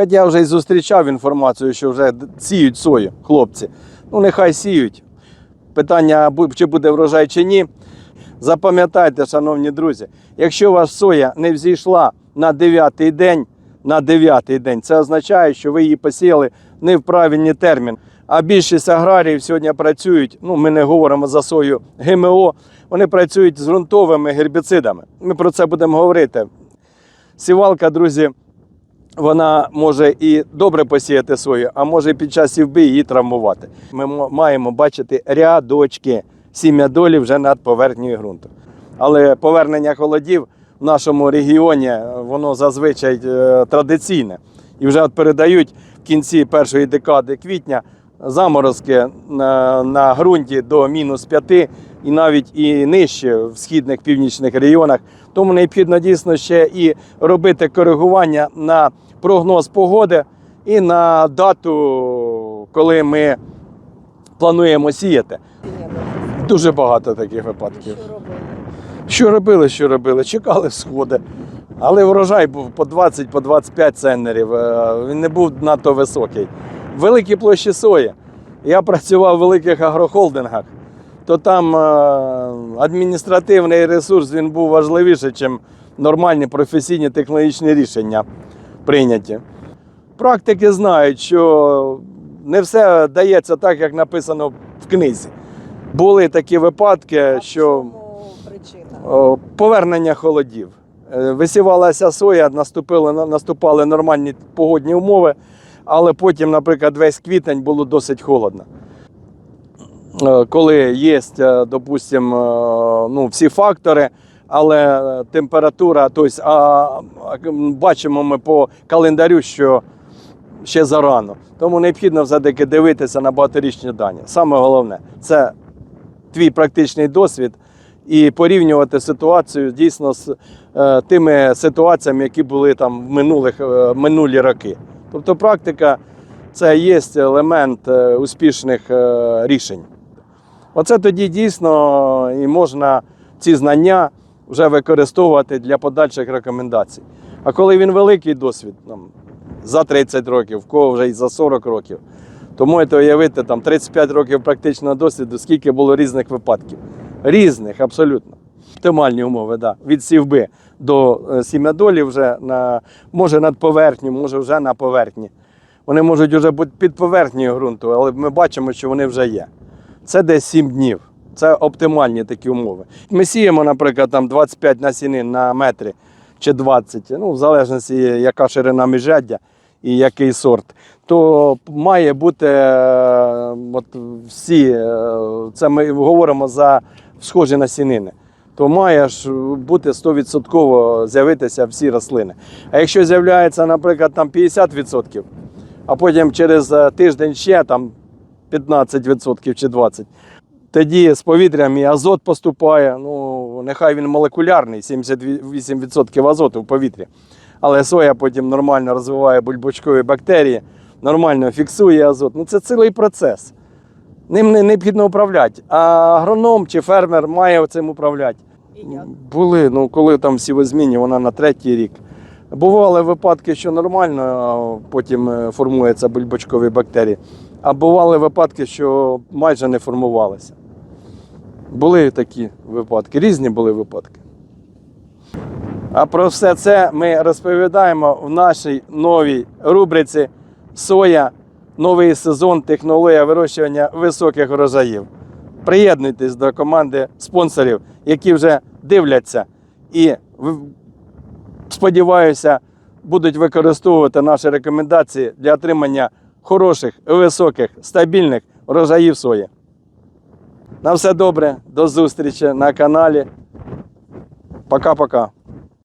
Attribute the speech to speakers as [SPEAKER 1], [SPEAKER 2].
[SPEAKER 1] Хоча я вже й зустрічав інформацію, що вже сіють сою, хлопці. Ну, нехай сіють. Питання, чи буде врожай чи ні. Запам'ятайте, шановні друзі, якщо у вас соя не взійшла на 9-й день, на 9-й день, це означає, що ви її посіяли не в правильний термін. А більшість аграріїв сьогодні працюють, ну ми не говоримо за сою ГМО, вони працюють з ґрунтовими гербіцидами. Ми про це будемо говорити. Сівалка, друзі, вона може і добре посіяти сою, а може під час сівби її травмувати. Ми маємо бачити рядочки сім'я долі вже над поверхнею ґрунту. Але повернення холодів в нашому регіоні е, воно зазвичай е, традиційне. І вже от передають в кінці першої декади квітня заморозки на, на ґрунті до мінус 5 і навіть і нижче в східних північних регіонах. Тому необхідно дійсно ще і робити коригування на прогноз погоди і на дату, коли ми плануємо сіяти. Дуже багато таких випадків.
[SPEAKER 2] Що робили?
[SPEAKER 1] Що робили? Чекали сходи. Але врожай був по 20 по 25 центнерів. Е, Він не був надто високий. Великі площі сої. Я працював в великих агрохолдингах, то там е, адміністративний ресурс він був важливіший, ніж нормальні професійні технологічні рішення прийняті. Практики знають, що не все дається так, як написано в книзі. Були такі випадки, що. Повернення холодів. Е, Висівалася соя, наступили, наступали нормальні погодні умови, але потім, наприклад, весь квітень було досить холодно. Е, Коли є, допустимо, ну, всі фактори, але е, температура, тобто, а, бачимо ми по календарю, що ще зарано. Тому необхідно все-таки дивитися на багаторічні дані. Саме головне це твій практичний досвід і порівнювати ситуацію дійсно з е, тими ситуаціями, які були там в минулих, е, минулі роки. Тобто практика це є елемент е, успішних е, рішень. Оце тоді дійсно і можна ці знання вже використовувати для подальших рекомендацій. А коли він великий досвід, там, за 30 років, в кого вже і за 40 років, то можете уявити там 35 років практичного досвіду, скільки було різних випадків. Різних, абсолютно. Оптимальні умови, да. від сівби до е, сім'ядолі вже на, може над поверхню, може вже на поверхні. Вони можуть вже бути під поверхнею ґрунту, але ми бачимо, що вони вже є. Це десь 7 днів. Це оптимальні такі умови. Ми сіємо, наприклад, там 25 насінин на метрі чи 20, ну, в залежності, яка ширина міжряддя і який сорт, то має бути е, от всі, е, це ми говоримо за схожі насінини, то має ж бути 100% з'явитися всі рослини. А якщо з'являється, наприклад, там 50%, а потім через е, тиждень ще там 15% чи 20%, тоді з повітрям і азот поступає. Ну, нехай він молекулярний, 78% азоту в повітрі. Але соя потім нормально розвиває бульбочкові бактерії, нормально фіксує азот. Ну це цілий процес. Ним не необхідно управляти. А агроном чи фермер має цим управляти. Були, ну коли там сівозмінні, вона на третій рік. Бували випадки, що нормально, а потім е, формуються бульбочкові бактерії. А бували випадки, що майже не формувалися. Були такі випадки, різні були випадки. А про все це ми розповідаємо в нашій новій рубриці Соя, новий сезон, технологія вирощування високих врожаїв. Приєднуйтесь до команди спонсорів, які вже дивляться і сподіваюся, будуть використовувати наші рекомендації для отримання хороших, високих, стабільних врожаїв сої. На все добре, до зустрічі на каналі. Пока-пока.